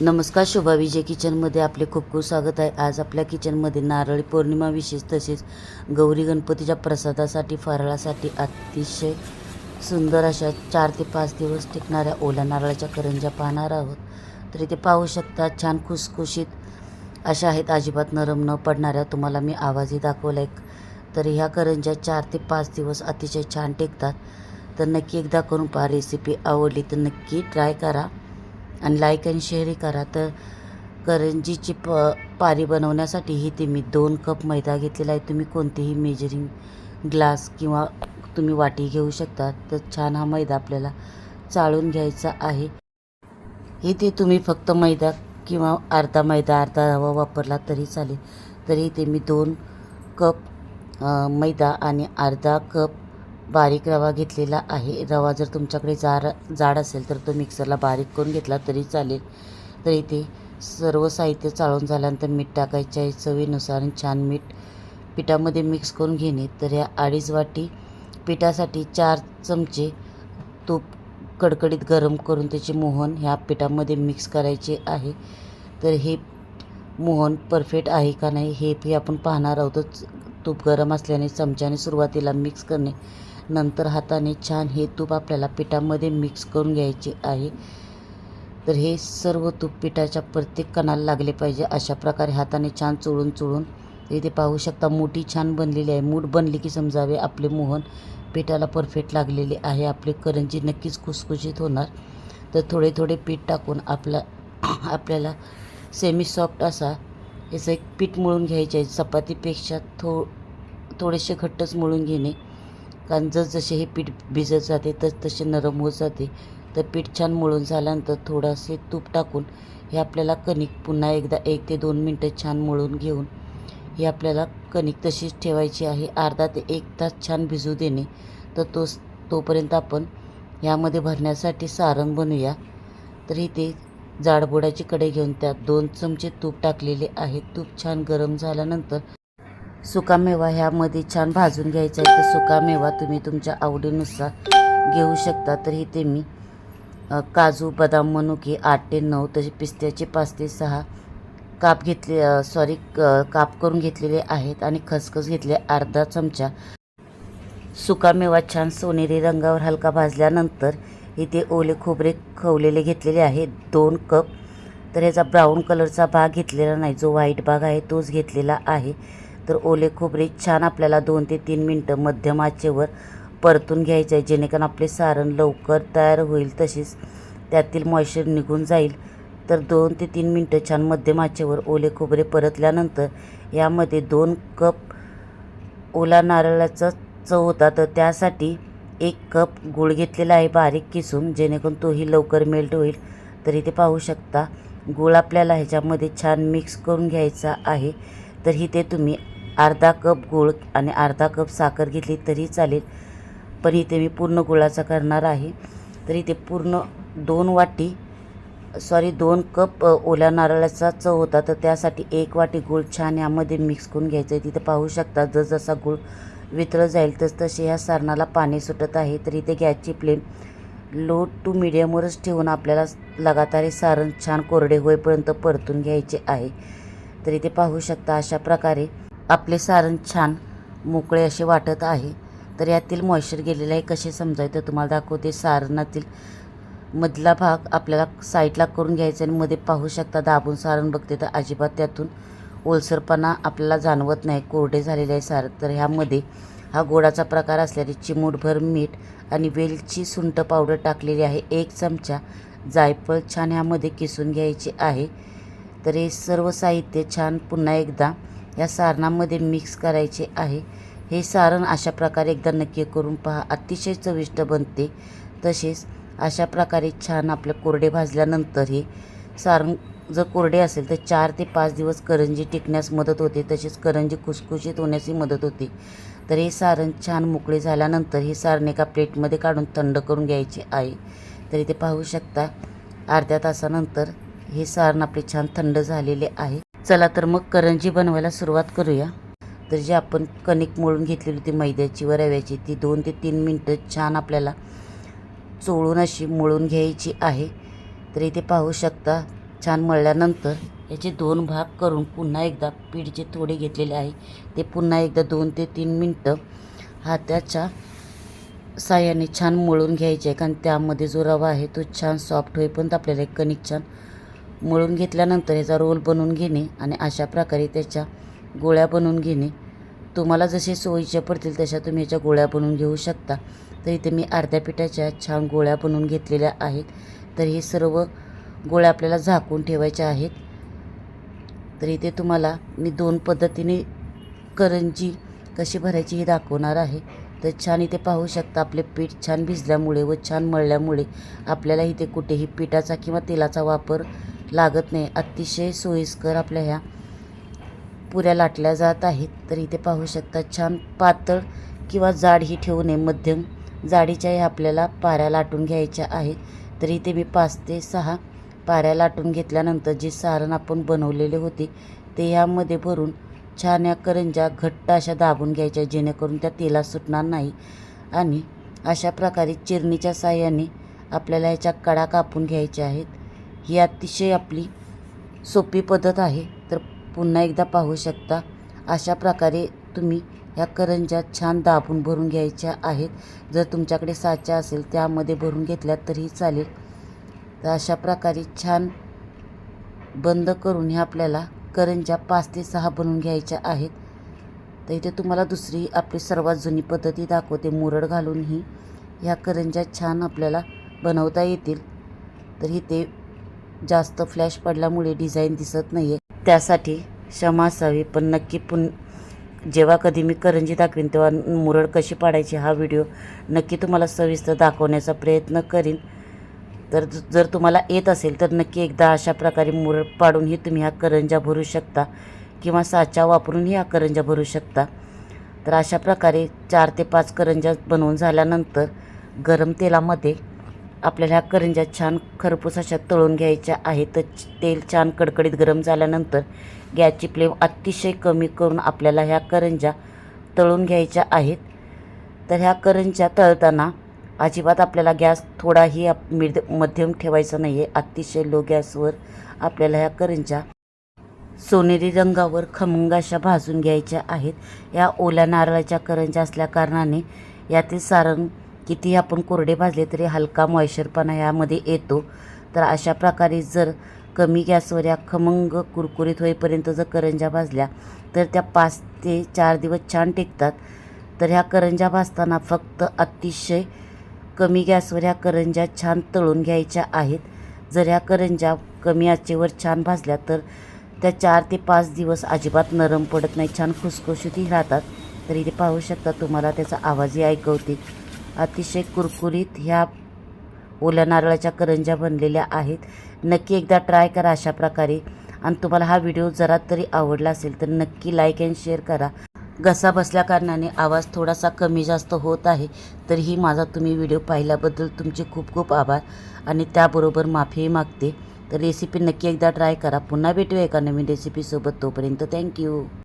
नमस्कार शोभा विजय किचनमध्ये आपले खूप खूप स्वागत आहे. आज आपल्या किचनमध्ये नारळी पौर्णिमा विशेष तसेच गौरी गणपतीच्या प्रसादासाठी फराळासाठी अतिशय सुंदर अशा चार ते पाच दिवस टिकणाऱ्या ओल्या नारळाच्या करंज्या पाहणार आहोत. तर इथे पाहू शकता छान खुसखुशीत अशा आहेत अजिबात नरम न पडणाऱ्या तुम्हाला मी आवाजही दाखवला आहे तर ह्या करंज्या चार ते पाच दिवस अतिशय छान टिकतात. तर नक्की एकदा करून पहा रेसिपी आवडली तर नक्की ट्राय करा. आणि लाईक आणि शेअरही करा. तर करंजीची प पारी बनवण्यासाठी ही ते मी दोन कप मैदा घेतलेला आहे. तुम्ही कोणतेही मेजरिंग ग्लास किंवा तुम्ही वाटी घेऊ शकता. तर छान हा मैदा आपल्याला चाळून घ्यायचा आहे. इथे तुम्ही फक्त मैदा किंवा अर्धा मैदा अर्धा रवा वापरला तरी चालेल. तरी इथे मी दोन कप मैदा आणि अर्धा कप बारीक रवा घेतलेला आहे. रवा जर तुमच्याकडे जाड जाड असेल तर तो मिक्सरला बारीक करून घेतला तरी चालेल. तर इथे सर्व साहित्य चाळून झाल्यानंतर मीठ टाकायचे आहे. चवीनुसार छान मीठ पिठामध्ये मिक्स करून घेणे. तर या अडीच वाटी पिठासाठी चार चमचे तूप कडकडीत गरम करून त्याचे मोहन ह्या पिठामध्ये मिक्स करायचे आहे. तर हे मोहन परफेक्ट आहे का नाही हे आपण पाहणार आहोतच. तूप गरम असल्याने चमच्याने सुरुवातीला मिक्स करणे. नंतर हाताने छान हे तूप आपल्याला पिठामध्ये मिक्स करून घ्यायचे आहे. तर हे सर्व तूप पिठाच्या प्रत्येक कणाला लागले पाहिजे. अशा प्रकारे हाताने छान चोळून चोळून इथे पाहू शकता मोठी छान बनलेली आहे. मूठ बनली की समजावे आपले मोहन पिठाला परफेक्ट लागलेले आहे. आपले करंजी नक्कीच खुसखुशीत होणार. तर थोडे थोडे पीठ टाकून आपला आपल्याला सेमी सॉफ्ट असा याचं एक पीठ मळून घ्यायचे आहे. चपातीपेक्षा थो थोडेसे घट्टच मळून घेणे. कारण जसजसे हे पीठ भिजत जाते तस तसे नरम होत जाते. तर पीठ छान मळून झाल्यानंतर थोडासे तूप टाकून हे आपल्याला कणिक पुन्हा एकदा एक ते दोन मिनटं छान मळून घेऊन ही आपल्याला कणिक तशीच ठेवायची आहे. अर्धा ते एक तास छान भिजू देणे. तर तो तोपर्यंत आपण यामध्ये भरण्यासाठी सारण बनवूया. तर इथे जाडबोडाची कढई घेऊन त्यात दोन चमचे तूप टाकलेले आहे. तूप छान गरम झाल्यानंतर सुकामेवा ह्यामध्ये छान भाजून घ्यायचा आहे. तर सुकामेवा तुम्ही तुमच्या आवडीनुसार घेऊ शकता. तर इथे मी काजू बदाम मनुके आठ ते नऊ तसे पिस्त्याचे पाच ते सहा काप घेतले सॉरी काप करून घेतलेले आहेत आणि खसखस घेतले अर्धा चमचा. सुकामेवा छान सोनेरी रंगावर हलका भाजल्यानंतर इथे ओले खोबरे खवलेले घेतलेले आहेत. दोन कप. तर ह्याचा ब्राऊन कलरचा भाग घेतलेला नाही जो व्हाईट भाग आहे तोच घेतलेला आहे. तर ओले खोबरे छान आपल्याला दोन ते तीन मिनटं मध्यम आचेवर परतून घ्यायचं आहे. जेणेकरून आपले सारण लवकर तयार होईल तसेच त्यातील मॉइश्चर निघून जाईल. तर दोन ते तीन मिनटं छान मध्यम आचेवर ओले खोबरे परतल्यानंतर यामध्ये दोन कप ओला नारळाचा चव होता. तर त्यासाठी एक कप गूळ घेतलेला आहे बारीक किसून जेणेकरून तोही लवकर मेल्ट होईल. तर इथे पाहू शकता गूळ आपल्याला ह्याच्यामध्ये छान मिक्स करून घ्यायचा आहे. तर इथे तुम्ही अर्धा कप गूळ आणि अर्धा कप साखर घेतली तरी चालेल. पण इथे मी पूर्ण गुळाचा करणार आहे. तर इथे पूर्ण दोन वाटी सॉरी दोन कप ओल्या नारळाचा चव होता. तर त्यासाठी एक वाटी गूळ छान यामध्ये मिक्स करून घ्यायचं आहे तिथे पाहू शकता जसजसा गूळ वितळत जाईल तस तसे ह्या सारणाला पाणी सुटत आहे. तर इथे गॅसची फ्लेम लो टू मिडियमवरच ठेवून आपल्याला लगातार हे सारण छान कोरडे होईपर्यंत परतून घ्यायचे आहे. तर इथे पाहू शकता अशा प्रकारे आपले सारण छान मोकळे असे वाटत आहे. तर यातील मॉइश्चर गेलेलं आहे. कसे समजायचं? तुम्हाला दाखवते. सारणातील मधला भाग आपल्याला साईडला करून घ्यायचा आणि मध्ये पाहू शकता. दाबून सारण बघते तर अजिबात त्यातून ओलसरपणा आपल्याला जाणवत नाही. कोरडे झालेले आहे सारण तर ह्यामध्ये हा गोडाचा प्रकार असल्याने चिमूटभर मीठ आणि वेलची सुंट पावडर टाकलेली आहे. एक चमचा जायफळ छान ह्यामध्ये किसून घ्यायचे आहे. तर हे सर्व साहित्य छान पुन्हा एकदा या सारणामध्ये मिक्स करायचे आहे. हे सारण अशा प्रकारे एकदा नक्की करून पहा. अतिशय चविष्ट बनते. तसेच अशा प्रकारे छान आपलं कोरडे भाजल्यानंतर हे सारण जर कोरडे असेल तर चार ते पाच दिवस करंजी टिकण्यास मदत होते. तसेच करंजी खुसखुशीत होण्यासही मदत होते. तर हे सारण छान मोकळे झाल्यानंतर हे सारण एका प्लेटमध्ये काढून थंड करून घ्यायचे आहे. तर इथे पाहू शकता अर्ध्या तासानंतर हे सारण आपले छान थंड झालेले आहे. चला तर मग करंजी बनवायला सुरुवात करूया. तर जे आपण कणिक मळून घेतलेली होती मैद्याची व रव्याची ती दोन ते तीन मिनटं छान आपल्याला चोळून अशी मळून घ्यायची आहे. तर इथे पाहू शकता छान मळल्यानंतर याचे दोन भाग करून पुन्हा एकदा पीठ जे थोडे घेतलेले आहे. ते पुन्हा एकदा दोन ते तीन मिनटं हाताच्या साह्याने छान मळून घ्यायचे आहे. कारण त्यामध्ये जो रवा आहे तो छान सॉफ्ट होईपर्यंत आपल्याला एक कणिक छान मळून घेतल्यानंतर याचा रोल बनवून घेणे आणि अशा प्रकारे त्याच्या गोळ्या बनवून घेणे. तुम्हाला जसे सोयीचे पडतील तशा तुम्ही याच्या गोळ्या बनवून घेऊ शकता. तर इथे मी अर्ध्या पिठाच्या छान गोळ्या बनवून घेतलेल्या आहेत. तर हे सर्व गोळ्या आपल्याला झाकून ठेवायच्या आहेत. तर इथे तुम्हाला मी दोन पद्धतीने करंजी कशी भरायची हे दाखवणार आहे. तर छान इथे पाहू शकता आपले पीठ छान भिजल्यामुळे व छान मळल्यामुळे आपल्याला इथे कुठेही पिठाचा किंवा तेलाचा वापर लागत नाही. अतिशय सोयीस्कर आपल्या ह्या पुऱ्या लाटल्या जात आहेत. तर इथे पाहू शकता छान पातळ किंवा जाड ही ठेवू नये. मध्यम जाडीच्याही आपल्याला पाऱ्या लाटून घ्यायच्या आहेत. तर इथे मी पाच ते सहा पाऱ्या लाटून घेतल्यानंतर जे सारण आपण बनवलेले होते ते ह्यामध्ये भरून छान या करंज्या घट्ट अशा दाबून घ्यायच्या जेणेकरून त्या तेलात सुटणार नाही. आणि अशा प्रकारे चिरणीच्या साह्याने आपल्याला ह्याच्या कडा कापून घ्यायच्या आहेत. ही अतिशय आपली सोपी पद्धत आहे. तर पुन्हा एकदा पाहू शकता अशा प्रकारे तुम्ही ह्या करंज्या छान दाबून भरून घ्यायच्या आहेत. जर तुमच्याकडे साचा असेल त्यामध्ये भरून घेतल्या तरीही चालेल. तर अशा प्रकारे छान बंद करून ह्या आपल्याला करंज्या पाच ते सहा बनवून घ्यायच्या आहेत. तर इथे तुम्हाला दुसरी आपली सर्वात जुनी पद्धती दाखवते मुरड घालूनही ह्या करंज्या छान आपल्याला बनवता येतील. तर इथे जास्त फ्लॅश पडल्यामुळे डिझाईन दिसत नाही आहे त्यासाठी क्षमा असावी पण नक्की पुन जेव्हा कधी मी करंजी दाखवीन तेव्हा मुरड कशी पाडायची हा व्हिडिओ नक्की तुम्हाला सविस्तर दाखवण्याचा प्रयत्न करीन. तर जर तुम्हाला येत असेल तर नक्की एकदा अशा प्रकारे मुरड पाडूनही तुम्ही ह्या करंज्या भरू शकता किंवा साचा वापरूनही ह्या करंज्या भरू शकता. तर अशा प्रकारे चार ते पाच करंज्या बनवून झाल्यानंतर गरम तेलामध्ये आपल्याला ह्या करंज्या छान खरपूस अशा तळून घ्यायच्या आहेत. तर तेल छान कडकडीत गरम झाल्यानंतर गॅसची फ्लेम अतिशय कमी करून आपल्याला ह्या करंज्या तळून घ्यायच्या आहेत. तर ह्या करंज्या तळताना अजिबात आपल्याला गॅस थोडाही आप मिड मध्यम ठेवायचा नाही आहे अतिशय लो गॅसवर आपल्याला ह्या करंज्या सोनेरी रंगावर खमंग अशा भाजून घ्यायच्या आहेत. या ओल्या नारळाच्या करंज्या असल्या कारणाने यातील सारण कितीही आपण कोरडे भाजले तरी हलका मॉइश्चरपणा यामध्ये येतो. तर अशा प्रकारे जर कमी गॅसवर या खमंग कुरकुरीत होईपर्यंत जर करंज्या भाजल्या तर त्या पाच ते चार दिवस छान टिकतात. तर ह्या करंज्या भाजताना फक्त अतिशय कमी गॅसवर ह्या करंज्या छान तळून घ्यायच्या आहेत. जर ह्या करंज्या कमी आचेवर छान भाजल्या तर त्या चार ते पाच दिवस अजिबात नरम पडत नाही छान खुसखुशीतही राहतात. तर इथे पाहू शकता तुम्हाला त्याचा आवाजही ऐकवते. अतिशय कुरकुरीत ह्या ओल्या नारळाच्या करंज्या बनलेल्या आहेत. नक्की एकदा ट्राय करा अशा प्रकारे. आणि तुम्हाला हा व्हिडिओ जरा तरी आवडला असेल तर नक्की लाईक अँड शेअर करा. घसा बसल्या कारणाने आवाज थोडासा कमी जास्त होत आहे तरीही माझा तुम्ही व्हिडिओ पाहिल्याबद्दल तुमचे खूप खूप आभार. आणि त्याबरोबर माफीही मागते. तर रेसिपी नक्की एकदा ट्राय करा. पुन्हा भेटूया एका नवीन रेसिपीसोबत तोपर्यंत थँक्यू